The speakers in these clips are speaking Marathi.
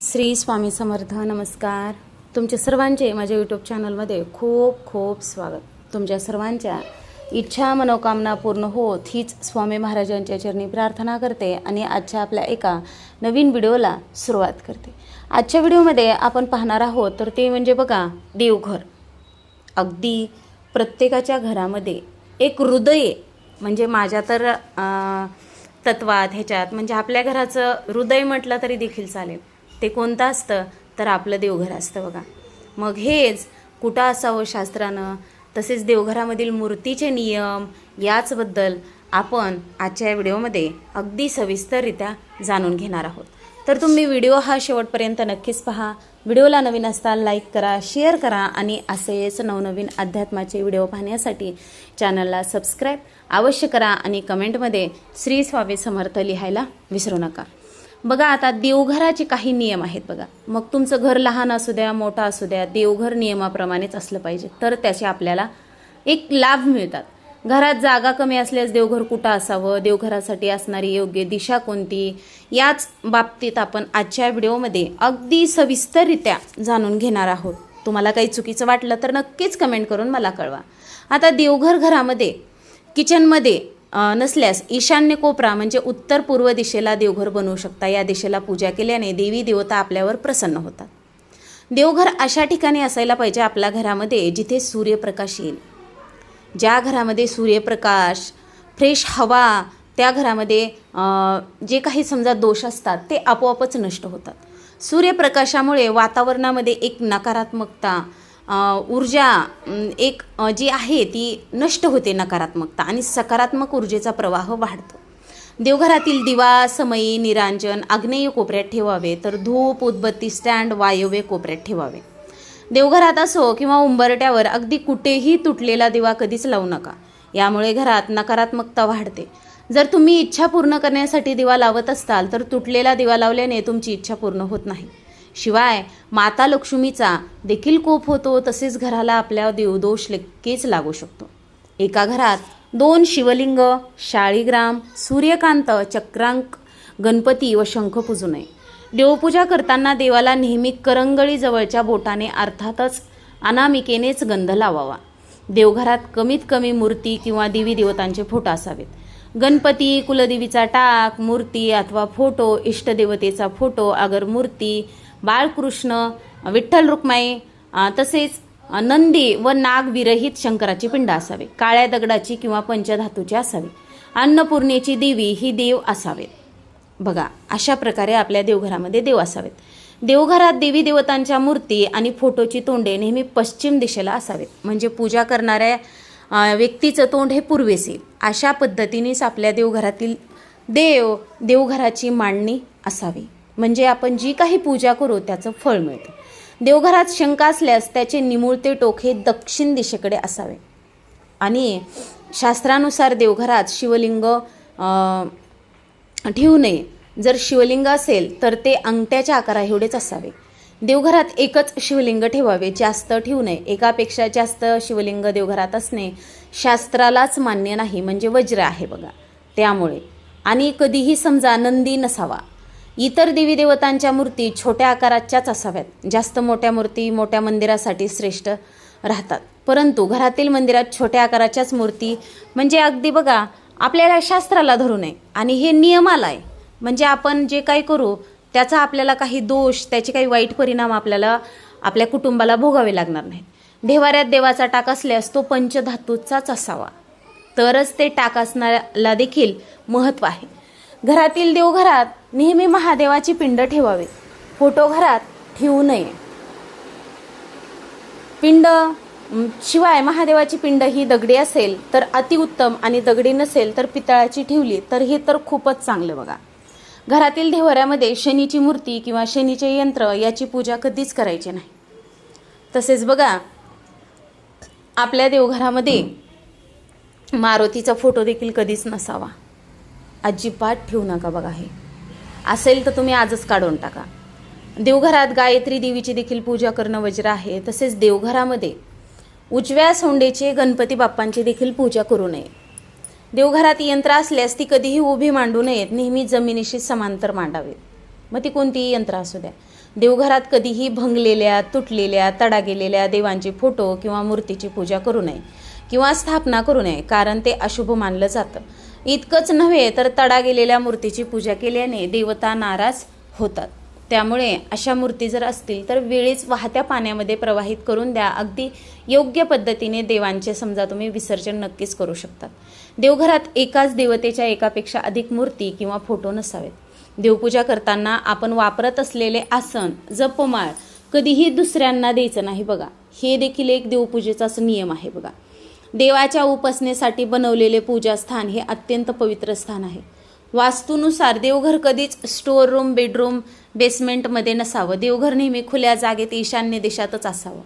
श्री स्वामी समर्थ नमस्कार. तुमच्या सर्वांचे माझ्या यूट्यूब चॅनलमध्ये खूप खूप स्वागत. तुमच्या सर्वांच्या इच्छा मनोकामना पूर्ण होत हीच स्वामी महाराजांच्या चरणी प्रार्थना करते आणि आजच्या आपल्या एका नवीन व्हिडिओला सुरुवात करते. आजच्या व्हिडिओमध्ये आपण पाहणार आहोत तर ते म्हणजे बघा देवघर. अगदी प्रत्येकाच्या घरामध्ये एक हृदय म्हणजे माझ्या तर तत्वात ह्याच्यात म्हणजे आपल्या घराचं हृदय म्हटलं तरी देखील चालेल. ते कोणतं असतं? तर आपलं देवघर असतं बघा. मग हेच कुठं असावं शास्त्रानं? तसेच देवघरामधील मूर्तीचे नियम याचबद्दल आपण आजच्या व्हिडिओमध्ये अगदी सविस्तररित्या जाणून घेणार आहोत. तर तुम्ही व्हिडिओ हा शेवटपर्यंत नक्कीच पहा. व्हिडिओला नवीन असताल लाईक करा शेअर करा आणि असेच नवनवीन अध्यात्माचे व्हिडिओ पाहण्यासाठी चॅनलला सबस्क्राईब अवश्य करा आणि कमेंटमध्ये श्री स्वामी समर्थ लिहायला विसरू नका. बघा आता देवघराचे काही नियम आहेत बघा. मग तुमचं घर लहान असू द्या मोठं असू द्या देवघर नियमाप्रमाणेच असलं पाहिजे. तर त्याचे आपल्याला एक लाभ मिळतात. घरात जागा कमी असल्यास देवघर कुठं असावं? देवघरासाठी असणारी योग्य दिशा कोणती? याच बाबतीत आपण आजच्या व्हिडिओमध्ये अगदी सविस्तररित्या जाणून घेणार आहोत. तुम्हाला काही चुकीचं वाटलं तर नक्कीच कमेंट करून मला कळवा. आता देवघर घरामध्ये किचनमध्ये नसल्यास ईशान्य कोपरा म्हणजे उत्तर पूर्व दिशेला देवघर बनवू शकता. या दिशेला पूजा केल्याने देवी देवता आपल्यावर प्रसन्न होतात. देवघर अशा ठिकाणी असायला पाहिजे आपल्या घरामध्ये जिथे सूर्यप्रकाश येईल. ज्या घरामध्ये सूर्यप्रकाश फ्रेश हवा त्या घरामध्ये जे काही समजा दोष असतात ते आपोआपच नष्ट होतात. सूर्यप्रकाशामुळे वातावरणामध्ये एक नकारात्मकता ऊर्जा एक जी आहे ती नष्ट होते नकारात्मकता आणि सकारात्मक ऊर्जेचा प्रवाह वाढतो. देवघरातील दिवा समयी निरांजन आग्नेय कोपऱ्यात ठेवावे तर धूप उदबत्ती स्टँड वायव्य कोपऱ्यात ठेवावे. देवघरात असो किंवा उंबरट्यावर अगदी कुठेही तुटलेला दिवा कधीच लावू नका. यामुळे घरात नकारात्मकता वाढते. जर तुम्ही इच्छा पूर्ण करण्यासाठी दिवा लावत असाल तर तुटलेला दिवा लावल्याने तुमची इच्छा पूर्ण होत नाही. शिवाय माता लक्ष्मीचा देखील कोप होतो तसेच घराला आपल्या देवदोष नक्कीच लागू शकतो. एका घरात दोन शिवलिंग शाळीग्राम सूर्यकांत चक्रांक गणपती व शंख पूजू नये. देवपूजा करताना देवाला नेहमी करंगळी जवळच्या बोटाने अर्थातच अनामिकेनेच गंध लावावा. देवघरात कमीत कमी मूर्ती किंवा देवी देवतांचे फोटो असावेत. गणपती कुलदेवीचा टाक मूर्ती अथवा फोटो इष्टदेवतेचा फोटो अगर मूर्ती बाळकृष्ण विठ्ठल रुक्माई तसेच नंदी व नाग विरहित शंकराची पिंड असावे. काळ्या दगडाची किंवा पंचधातूची असावी. अन्नपूर्णेची देवी ही देव असावेत बघा अशा प्रकारे आपल्या देवघरामध्ये देव असावेत. देवघरात देवी देवतांच्या मूर्ती आणि फोटोची तोंडे नेहमी पश्चिम दिशेला असावेत. म्हणजे पूजा करणाऱ्या व्यक्तीचं तोंड हे पूर्वेस येईल. अशा पद्धतीनेच आपल्या देवघरातील देव देवघराची मांडणी असावी. म्हणजे आपण जी काही पूजा करू त्याचं फळ मिळतं. देवघरात शंका असल्यास त्याचे निमुळते टोक हे दक्षिण दिशेकडे असावे. आणि शास्त्रानुसार देवघरात शिवलिंग ठेवू नये. जर शिवलिंग असेल तर ते अंगठ्याच्या आकारा एवढेच असावे. देवघरात एकच शिवलिंग ठेवावे जास्त ठेवू नये. एकापेक्षा जास्त शिवलिंग देवघरात असणे शास्त्रालाच मान्य नाही म्हणजे वज्र आहे बघा. त्यामुळे. आणि कधीही समजा नंदी नसावा इतर देवी देवतांच्या मूर्ती छोट्या आकाराच्याच असाव्यात. जास्त मोठ्या मूर्ती मोठ्या मंदिरासाठी श्रेष्ठ राहतात. परंतु घरातील मंदिरात छोट्या आकाराच्याच मूर्ती म्हणजे अगदी बघा आपल्याला शास्त्राला धरू नये. आणि हे नियमाला आहे. म्हणजे आपण जे काही करू त्याचा आपल्याला काही दोष त्याचे काही वाईट परिणाम आपल्याला आपल्या कुटुंबाला भोगावे लागणार नाहीत. देवाऱ्यात देवाचा टाक असल्यास तो पंचधातूचाच असावा. तरच ते टाक असणाऱ्याला देखील महत्त्व आहे. घरातील देवघरात नेहमी महादेवाची पिंड ठेवावी. फोटो घरात ठेवू नये. पिंड शिवाय महादेवाची पिंड ही दगडी असेल तर अतिउत्तम आणि दगडी नसेल तर पितळाची ठेवली तर हे तर खूपच चांगलं बघा. घरातील देवऱ्यामध्ये शनीची मूर्ती किंवा शनीचे यंत्र याची पूजा कधीच करायची नाही. तसेच बघा आपल्या देवघरामध्ये मारुतीचा फोटो देखील कधीच नसावा. अजिबात ठेवू नका बघा हे. असेल तर तुम्ही आजच काढून टाका. देवघरात गायत्री देवीची देखील पूजा करणं वज्र आहे. तसेच देवघरामध्ये उजव्या सोंडेचे गणपती बाप्पांची देखील पूजा करू नये. देवघरात यंत्र असल्यास ती कधीही उभी मांडू नयेत. नेहमी जमिनीशी समांतर मांडावेत मग ती कोणतीही यंत्र असू द्या. देवघरात कधीही भंगलेल्या तुटलेल्या तडा गेलेल्या देवांची फोटो किंवा मूर्तीची पूजा करू नये किंवा स्थापना करू नये कारण ते अशुभ मानलं जातं. इतकंच नव्हे तर तडा गेलेल्या मूर्तीची पूजा केल्याने देवता नाराज होतात. त्यामुळे अशा मूर्ती जर असतील तर वेळीच वाहत्या पाण्यामध्ये प्रवाहित करून द्या. अगदी योग्य पद्धतीने देवांचे समजा तुम्ही विसर्जन नक्कीच करू शकतात. देवघरात एकाच देवतेच्या एकापेक्षा अधिक मूर्ती किंवा फोटो नसावेत. देवपूजा करताना आपण वापरत असलेले आसन जपमाळ कधीही दुसऱ्यांना द्यायचं नाही बघा. हे देखील एक देवपूजेचाच नियम आहे बघा. देवाच्या उपासनेसाठी बनवलेले पूजास्थान हे अत्यंत पवित्र स्थान आहे. वास्तूनुसार देवघर कधीच स्टोअर रूम बेडरूम बेसमेंटमध्ये नसावं. देवघर नेहमी खुल्या जागेत ईशान्य देशातच असावं.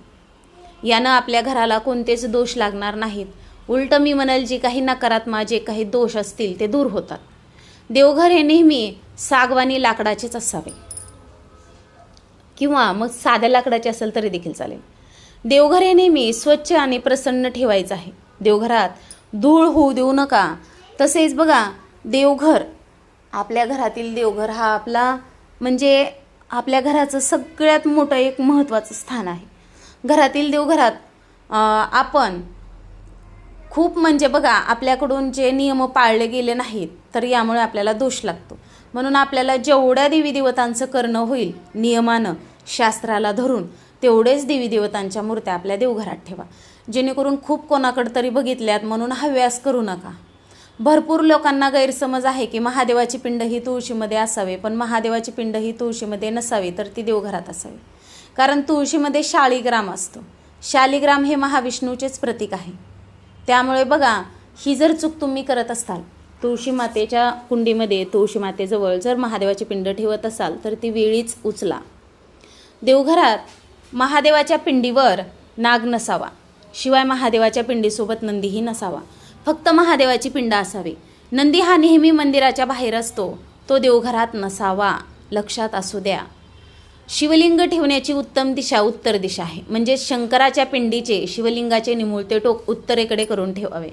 यानं आपल्या घराला कोणतेच दोष लागणार नाहीत. उलट मी म्हणाल जे काही नकारात्मक जे काही दोष असतील ते दूर होतात. देवघर हे नेहमी सागवानी लाकडाचेच असावे. किंवा मग साध्या लाकडाचे असेल तरी देखील चालेल. देवघर हे नेहमी स्वच्छ आणि प्रसन्न ठेवायचं आहे. देवघरात धूळ होऊ देऊ नका. तसेच बघा देवघर आपल्या घरातील देवघर हा आपला म्हणजे आपल्या घराचं सगळ्यात मोठं एक महत्त्वाचं स्थान आहे. घरातील देवघरात आपण खूप म्हणजे बघा आपल्याकडून जे नियम पाळले गेले नाहीत तर यामुळे आपल्याला दोष लागतो. म्हणून आपल्याला जेवढ्या देवी देवतांचं करणं होईल नियमानं शास्त्राला धरून तेवढेच देवी देवतांच्या मूर्त्या आपल्या देवघरात ठेवा. जेणेकरून खूप कोणाकडं तरी बघितल्यात म्हणून हव्यास करू नका. भरपूर लोकांना गैरसमज आहे की महादेवाची पिंड ही तुळशीमध्ये असावे पण महादेवाची पिंड ही तुळशीमध्ये नसावी तर ती देवघरात असावी. कारण तुळशीमध्ये शाळीग्राम असतो. शालिग्राम हे महाविष्णूचेच प्रतीक आहे. त्यामुळे बघा ही जर चूक तुम्ही करत असाल तुळशी मातेच्या कुंडीमध्ये तुळशी मातेजवळ जर महादेवाची पिंड ठेवत असाल तर ती वेळीच उचला. देवघरात महादेवाच्या पिंडीवर नाग नसावा. शिवाय महादेवाच्या पिंडीसोबत नंदीही नसावा. फक्त महादेवाची पिंड असावी. नंदी हा नेहमी मंदिराच्या बाहेर असतो. तो देवघरात नसावा. लक्षात असू द्या. शिवलिंग ठेवण्याची उत्तम दिशा उत्तर दिशा आहे. म्हणजे शंकराच्या पिंडीचे शिवलिंगाचे निमुळते टोक उत्तरेकडे करून ठेवावे.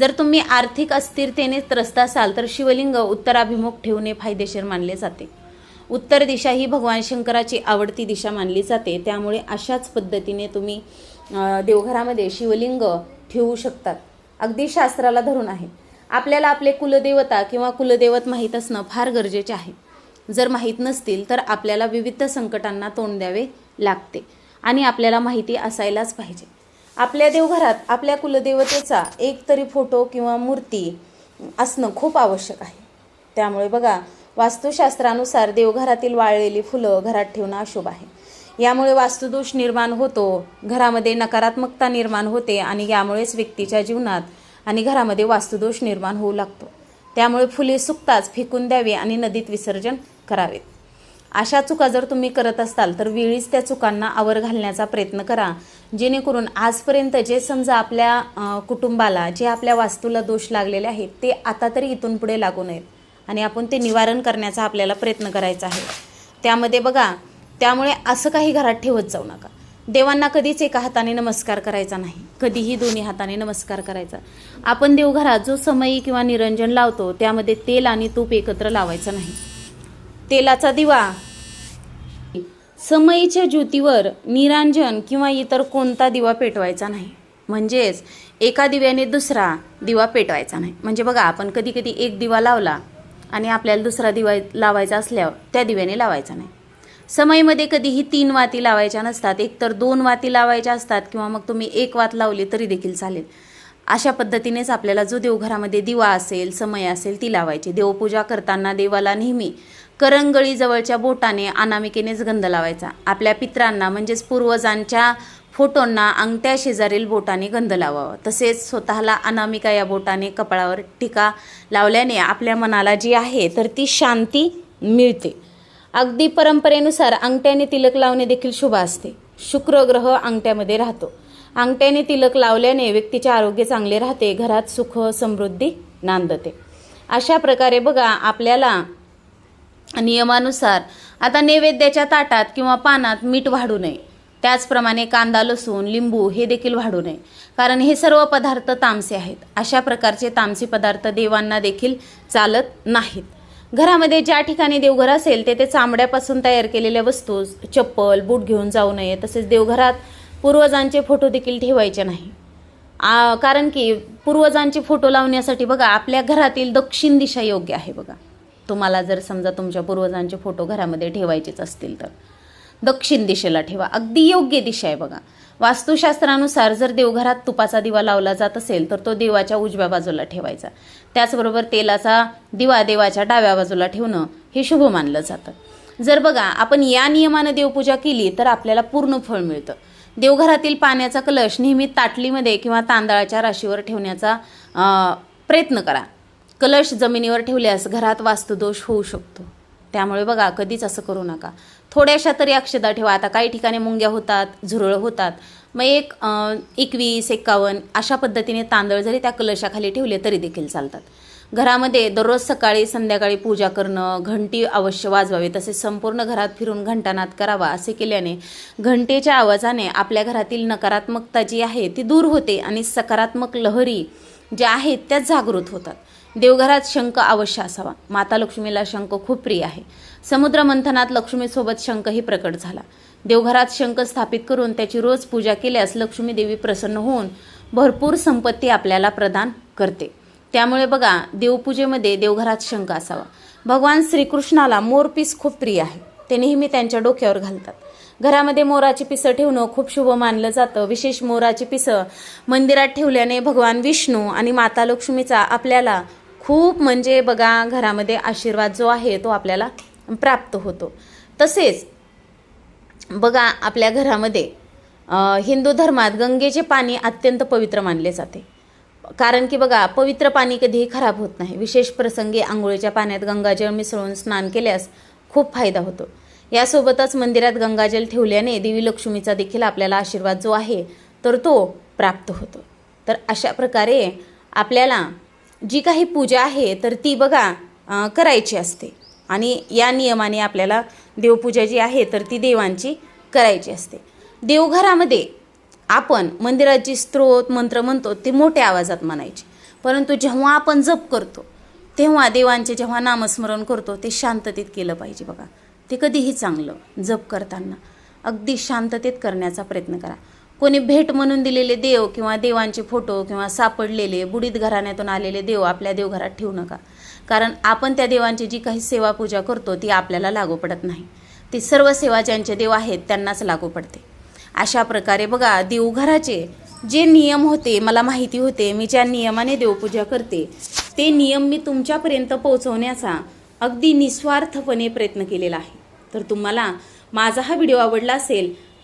जर तुम्ही आर्थिक अस्थिरतेने त्रस्त असाल तर शिवलिंग उत्तराभिमुख ठेवणे फायदेशीर मानले जाते. उत्तर दिशा ही भगवान शंकराची आवडती दिशा मानली जाते. त्यामुळे अशाच पद्धतीने तुम्ही देवघरामध्ये शिवलिंग ठेवू शकतात. अगदी शास्त्राला धरून आहे. आपल्याला आपले कुलदेवता किंवा कुलदैवत माहीत असणं फार गरजेचे आहे. जर माहीत नसतील तर आपल्याला विविध संकटांना तोंड द्यावे लागते आणि आपल्याला माहिती असायलाच पाहिजे. आपल्या देवघरात आपल्या कुलदेवतेचा एक तरी फोटो किंवा मूर्ती असणं खूप आवश्यक आहे. त्यामुळे बघा वास्तुशास्त्रानुसार देवघरातील वाळलेली फुलं घरात ठेवणं अशुभ आहे. यामुळे वास्तुदोष निर्माण होतो घरामध्ये नकारात्मकता निर्माण होते आणि यामुळेच व्यक्तीच्या जीवनात आणि घरामध्ये वास्तुदोष निर्माण होऊ लागतो. त्यामुळे फुले सुकताच फेकून द्यावी आणि नदीत विसर्जन करावेत अशा चुका जर तुम्ही करत असाल तर वेळीच त्या चुकांना आवर घालण्याचा प्रयत्न करा. जेणेकरून आजपर्यंत जे समजा आपल्या कुटुंबाला जे आपल्या वास्तूला दोष लागलेले आहेत ते आता तरी इथून पुढे लागू नयेत. आणि आपण ते निवारण करण्याचा आपल्याला प्रयत्न करायचा आहे. त्यामध्ये बघा त्यामुळे असं काही घरात ठेवत जाऊ नका. देवांना कधीच एका हाताने नमस्कार करायचा नाही. कधीही दोन्ही हाताने नमस्कार करायचा. आपण देवघरात जो समयी किंवा निरंजन लावतो त्यामध्ये तेल आणि तूप एकत्र लावायचं नाही. तेलाचा दिवा. समयीच्या ज्योतीवर निरांजन किंवा इतर कोणता दिवा पेटवायचा नाही. म्हणजेच एका दिव्याने दुसरा दिवा पेटवायचा नाही. म्हणजे बघा आपण कधी कधी एक दिवा लावला आणि आपल्याला दुसरा दिवा लावायचा असल्यावर त्या दिव्याने लावायचा नाही. समयमध्ये कधीही तीन वाती लावायच्या नसतात. एकतर दोन वाती लावायच्या असतात किंवा मग तुम्ही एक वात लावली तरी देखील चालेल. अशा पद्धतीनेच आपल्याला जो देवघरामध्ये दिवा असेल समय असेल ती लावायची. देवपूजा करताना देवाला नेहमी करंगळी जवळच्या बोटाने अनामिकेनेच गंध लावायचा. आपल्या पित्रांना म्हणजेच पूर्वजांच्या फोटोंना अंगठ्या शेजारील बोटाने गंध लावावा. तसेच स्वतःला अनामिका या बोटाने कपाळावर टीका लावल्याने आपल्या मनाला जी आहे तर ती शांती मिळते. अगदी परंपरेनुसार अंगठ्याने तिलक लावणे देखील शुभ असते. शुक्र ग्रह अंगठ्यामध्ये राहतो. अंगठ्याने तिलक लावल्याने व्यक्तीचे आरोग्य चांगले राहते घरात सुख समृद्धी नांदते. अशा प्रकारे बघा आपल्याला नियमानुसार आता नैवेद्याच्या ताटात किंवा पानात मीठ वाढू नये. त्याचप्रमाणे कांदा लसूण लिंबू हे देखील वाढू नये. कारण हे सर्व पदार्थ तामसे आहेत. अशा प्रकारचे तामसी पदार्थ देवांना देखील चालत नाहीत. घरामध्ये ज्या ठिकाणी देवघर असेल तेथे चामड्यापासून तयार केलेल्या वस्तू चप्पल बूट घेऊन जाऊ नये तसेच देवघरात पूर्वजांचे फोटो देखील ठेवायचे नाही. आ, कारण की पूर्वजांचे फोटो लावण्यासाठी बघा आपल्या घरातील दक्षिण दिशा योग्य आहे बघा. तुम्हाला जर समजा तुमच्या पूर्वजांचे फोटो घरामध्ये ठेवायचेच असतील तर. दक्षिण दिशेला ठेवा. अगदी योग्य दिशा आहे बघा. वास्तुशास्त्रानुसार जर देवघरात तुपाचा दिवा लावला जात असेल तर तो देवाच्या उजव्या बाजूला ठेवायचा. त्याचबरोबर तेलाचा दिवा देवाच्या डाव्या बाजूला ठेवणं हे शुभ मानलं जातं. जर बघा आपण या नियमानं देवपूजा केली तर आपल्याला पूर्ण फळ मिळतं. देवघरातील पाण्याचा कलश नेहमी ताटलीमध्ये किंवा तांदळाच्या राशीवर ठेवण्याचा प्रयत्न करा. कलश जमिनीवर ठेवल्यास घरात वास्तुदोष होऊ शकतो. त्यामुळे बघा कधीच असं करू नका. थोड्याशा तरी अक्षदा ठेवा. आता काही ठिकाणी मुंग्या होतात झुरळ होतात. मग एक एकवीस एक्कावन्न अशा पद्धतीने तांदळ जरी त्या कलशाखाली ठेवले तरी देखील चालतात. घरामध्ये दररोज सकाळी संध्याकाळी पूजा करणं घंटी अवश्य वाजवावी. तसे संपूर्ण घरात फिरून घंटानाद करावा असे केल्याने घंटेच्या आवाजाने आपल्या घरातील नकारात्मकता जी आहे ती दूर होते आणि सकारात्मक लहरी ज्या आहेत त्या जागृत होतात. देवघरात शंख अवश्य असावा. माता लक्ष्मीला शंख खूप प्रिय आहे. समुद्र मंथनात लक्ष्मीसोबत शंखही प्रकट झाला. देवघरात शंख स्थापित करून त्याची रोज पूजा केल्यास लक्ष्मी देवी प्रसन्न होऊन भरपूर संपत्ती आपल्याला प्रदान करते. त्यामुळे बघा देवपूजेमध्ये देवघरात शंख असावा. भगवान श्रीकृष्णाला मोरपीस खूप प्रिय आहे. ते नेहमी त्यांच्या डोक्यावर घालतात. घरामध्ये मोराची पिसं ठेवणं खूप शुभ मानलं जातं. विशेष मोराची पिसं मंदिरात ठेवल्याने भगवान विष्णू आणि माता लक्ष्मीचा आपल्याला खूप म्हणजे बघा घरामध्ये आशीर्वाद जो आहे तो आपल्याला प्राप्त होतो. तसेच बघा आपल्या घरामध्ये हिंदू धर्मात गंगेचे पाणी अत्यंत पवित्र मानले जाते. कारण की बघा पवित्र पाणी कधीही खराब होत नाही. विशेष प्रसंगी आंघोळीच्या पाण्यात गंगाजळ मिसळून स्नान केल्यास खूप फायदा होतो. यासोबतच मंदिरात गंगाजल ठेवल्याने देवी लक्ष्मीचा देखील आपल्याला आशीर्वाद जो आहे तर तो प्राप्त होतो. तर अशा प्रकारे आपल्याला जी काही पूजा आहे तर ती बघा करायची असते. आणि या नियमाने आपल्याला देवपूजा जी आहे तर ती देवांची करायची असते. देवघरामध्ये आपण मंदिरात जी स्त्रोत मंत्र म्हणतो ते मोठ्या आवाजात म्हणायचे. परंतु जेव्हा आपण जप करतो तेव्हा देवांचे जेव्हा नामस्मरण करतो ते शांततेत केलं पाहिजे बघा. ते कधीही चांगलं जप करताना. अगदी शांततेत करण्याचा प्रयत्न करा. कोणी भेट म्हणून दिलेले देव किंवा देवांचे फोटो किंवा सापडलेले बुडीत घराण्यातून आलेले देव आपल्या देवघरात ठेवू नका. कारण आपण त्या देवांची जी काही सेवा पूजा करतो ती आपल्याला लागू पडत नाही. ती सर्व सेवा ज्यांचे देव आहेत त्यांनाच लागू पडते. अशा प्रकारे बघा देवघराचे जे नियम होते मला माहिती होते मी ज्या नियमाने देवपूजा करते ते नियम मी तुमच्यापर्यंत पोहोचवण्याचा अगदी निस्वार्थपणे प्रयत्न केलेला आहे. तर तुम्हाला माझा हा व्हिडिओ आवडला असेल